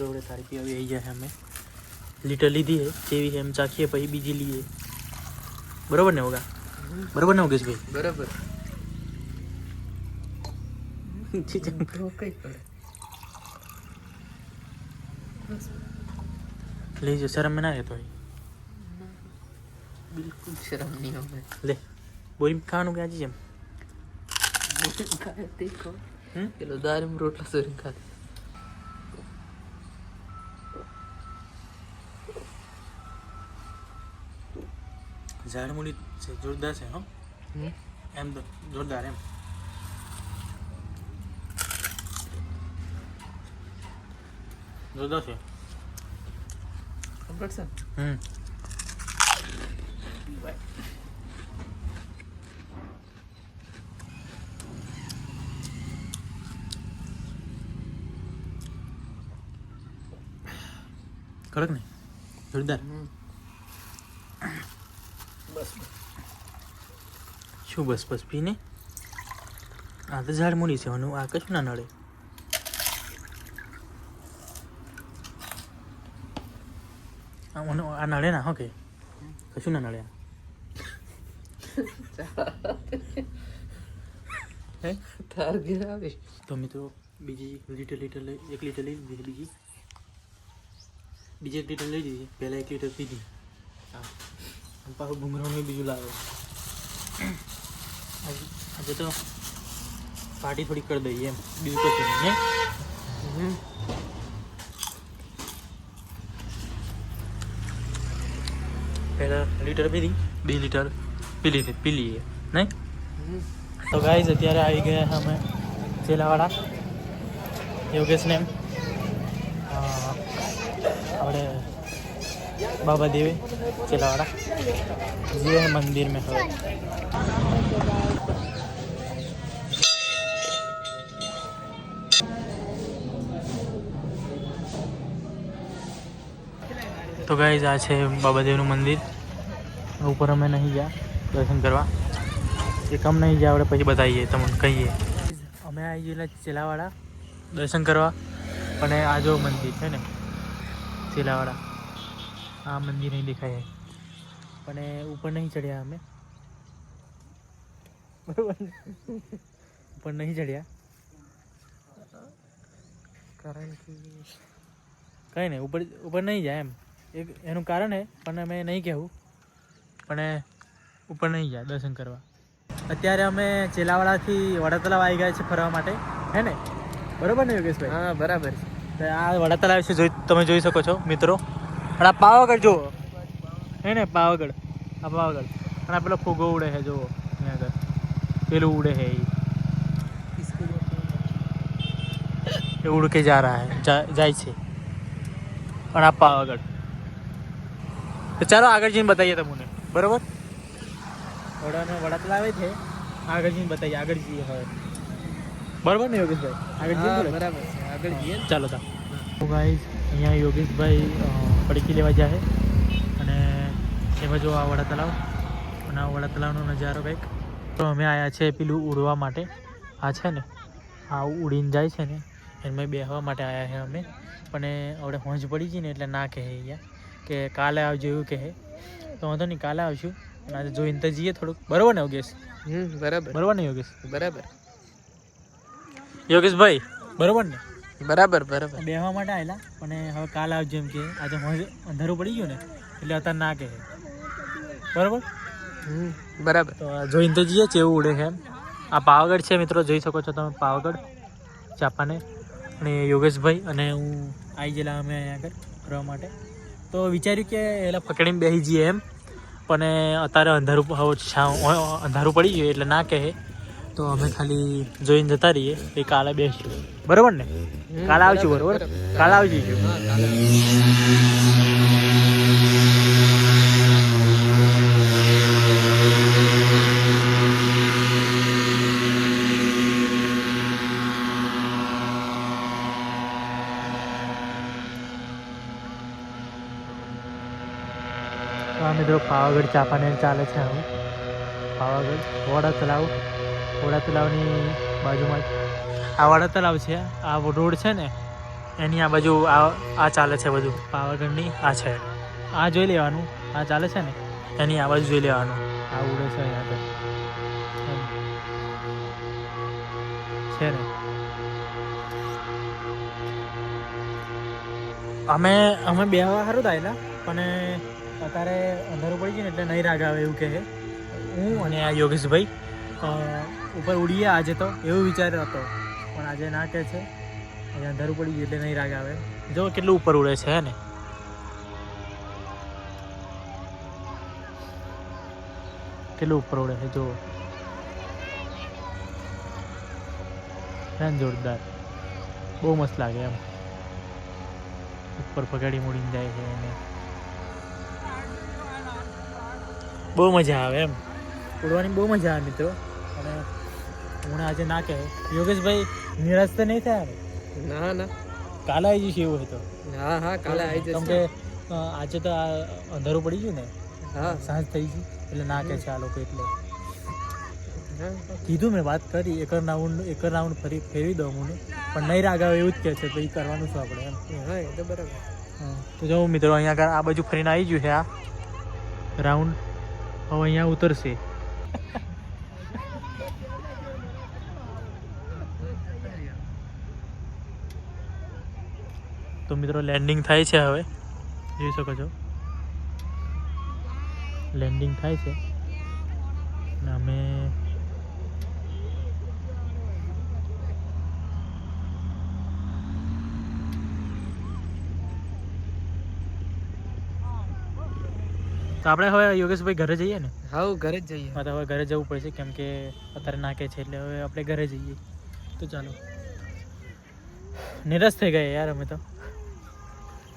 જોડે તારી પી આવી જાય અમે. લીટર લીધી હે જેવી એમ ચાખીએ પછી બીજી લઈએ. બરોબર ને હોગા બરોબર ને યોગેશ ભાઈ બરાબર. જી જી. તો કઈ પડે લઈ જાઓ શરમ ના રહેતો બિલકુલ શરમ નહીં હવે લે બોરી ખાવાનું કે આજે જેમ? પેલો દારૂમ રોટલા સોરીને ખાતો ઝાડમૂળી છે જોરદાર છે હો. હમ. એમ તો જોરદાર એમ. જોરદાર છે. ખબર છે હમ. કડક ને? જોરદાર. હમ. બસ. શું બસ બસ પીને? આ તો ઝાડ મૂડી છે આ કશું ના નડે. આ નડે ના હો કે? કશું ના નડે. તાર ઘેર આવે તો મિત્રો બીજી લીટર લીટર લઈ એક લીટર લઈ લીધી બીજી. બીજી એક લીટર લઈ લીધી પહેલાં એક લીટર પીધી. હા. પાછું ઘૂંઘરાનું બીજું લાવ્યો આજે તો પાર્ટી થોડી કરી દઈએ એમ બીજું કશું નહીં. પહેલાં લીટર પીધી બે લીટર પી લીધી પી લઈએ નહીં. તો ગાઈઝ અત્યારે આવી ગયા અમે ચેલાવાડા યોગેશને એમ અ, આપણે બાબા દેવે ये है મંદિર में है। તો ગાઈઝ આ છે બાબાદેવનું મંદિર ઉપર અમે નહીં ગયા દર્શન કરવા એ કમ નહીં જાય આપણે પછી બતાવીએ તમને કહીએ અમે આવી ગયેલા ચેલાવાડા દર્શન કરવા અને આ જો મંદિર છે ને ચેલાવાડા આ મંદિર નહીં દેખાય પણ ઉપર નહીં ચડ્યા અમે. બરોબર ઉપર નહીં ચડ્યા. કારણ કે કંઈ નહીં ઉપર ઉપર નહીં જાય એમ. એક એનું કારણ હે પણ અમે નહીં કહેવું. પણ ઉપર નહીં જાય દર્શન કરવા. અત્યારે અમે ચેલાવાડાથી વડા તલાવ આવી ગયા છે ફરવા માટે. હે ને? બરોબર ને યોગેશભાઈ? હા બરાબર છે. આ વડા તલાવ વિશે જોઈ તમે જોઈ શકો છો મિત્રો. અને પાવાગઢ જુઓ. હે ને પાવાગઢ. આ પાવાગઢ. અને આ પેલો ફુગો ઉડે છે જુઓ. એના આગળ. પેલું ઉડે છે એ ઉડ કે જા રહા હે જાય છે. પણ આ પાવાગઢ. તો ચાલો આગળ જઈને બતાવીએ તમને. બરાબર? વડાને વડા લાવે છે. આગળ જઈને બતાવીએ આગળ જઈએ હવે. બરાબર ને યોગેશભાઈ? આગળ જઈએ બરાબર છે. આગળ જઈએ. ચાલો ચાલો. ગાઈઝ અહીંયા યોગેશભાઈ પડકી લેવા જાય અને એમાં જો આ વડા તલાવ અને આ વડા તલાવનો નજારો કંઈક. તો અમે આવ્યા છે પેલું ઉડવા માટે. આ છે ને આ ઉડીને જાય છે ને એમાં બેસવા માટે આવ્યા છે અમે. પણ હવે હોંજ પડી ગઈ ને એટલે ના કહે અહીંયા કે કાલે આવજો એવું કહે. તો વાંધો નહીં કાલે આવશું. અને આજે જોઈને તો જઈએ થોડુંક. બરાબર ને યોગેશ? બરાબર. બરાબર ને યોગેશ? બરાબર. યોગેશભાઈ બરાબર ને? બરાબર બરાબર. બેહવા માટે આવેલા પણ હવે કાલ આવજો એમ કે. આજે અંધારું પડી ગયું ને એટલે અત્યારે ના કહે. બરાબર? હમ બરાબર. તો જોઈને તો જઈએ ચેવું ઉડે છે એમ. આ પાવાગઢ છે મિત્રો જોઈ શકો છો તમે પાવાગઢ ચાપાને અને યોગેશભાઈ અને હું આવી ગયેલા અમે અહીંયા આગળ ફરવા માટે. તો વિચાર્યું કે એલા પકડીને બેસી જઈએ એમ. પણ અત્યારે અંધારું હવે છાવ અંધારું પડી ગયું એટલે ના કહે. તો અમે ખાલી જોઈને જતા રહીએ. એ કાલે બેસીશું બરોબર ને? કાલે આવશું બરોબર. કાલે કાલે મિત્રો, પાવાગઢ ચાપાને ચાલે છે હવે. પાવાગઢ વડા તલાવ વડા તલાવની બાજુમાં આ વડા તલાવ છે. આ રોડ છે ને, એની આ બાજુ આ આ ચાલે છે બધું. પાવાગઢની આ છે. આ જોઈ લેવાનું. આ ચાલે છે ને, એની આ બાજુ જોઈ લેવાનું. આ ઉડે છે અહીંયા તો. છે ને. અમે અમે બે સારું થાયેલા પણ અત્યારે અંધારું પડી ગયું ને એટલે નહીં રાગ આવે એવું કહે. હું અને આ યોગેશભાઈ ઉપર ઉડીએ આજે તો એવું વિચાર્યો હતો. પણ આજે ના કહે છે. આજે અંધારું પડી ગયું એટલે નહીં રાગ આવે. જો કેટલું ઉપર ઉડે છે હે ને? કેટલું ઉપર ઉડે છે જો ફેન જોરદાર. બહુ મસ્ત લાગે એમ. ઉપર પગાડી મૂડીને જાય છે એને. બહુ મજા આવે એમ. ઉડવાની બહુ મજા આવે મિત્રો. અને હું આજે ના કહે. યોગેશભાઈ નિરાશ તો નહીં થયા ના? ના કાલે આવી જશે એવું હોય તો. હા હા કાલે આવી કેમ કે આજે તો અંધારું પડી ગયું ને? હા. સાંજ થઈ ગઈ. એટલે ના કહે છે આ લોકો એટલે. કીધું મેં વાત કરી. એક રાઉન્ડ એક રાઉન્ડ ફરી ફેરવી દઉં મને પણ નહીં રાગ આવે એવું જ કહે છે. તો એ કરવાનું શું આપણે એમ? હા એ તો બરાબર. હા, તો જો મિત્રો અહીંયા આ બાજુ ફરીને આવી ગયું છે આ રાઉન્ડ હવે અહીંયા ઉતરશે. તો મિત્રો લેન્ડિંગ થાય છે હવે. જોઈ શકો છો. લેન્ડિંગ થાય છે. અને અમે તો આપણે હવે યોગેશભાઈ ઘરે જઈએ ને? હા ઘરે જ જઈએ. હા તો હવે ઘરે જવું પડશે કેમ કે અત્યારે નાખે છે એટલે હવે આપણે ઘરે જઈએ. તો ચાલો. નિરાશ થઈ ગયા યાર અમે તો.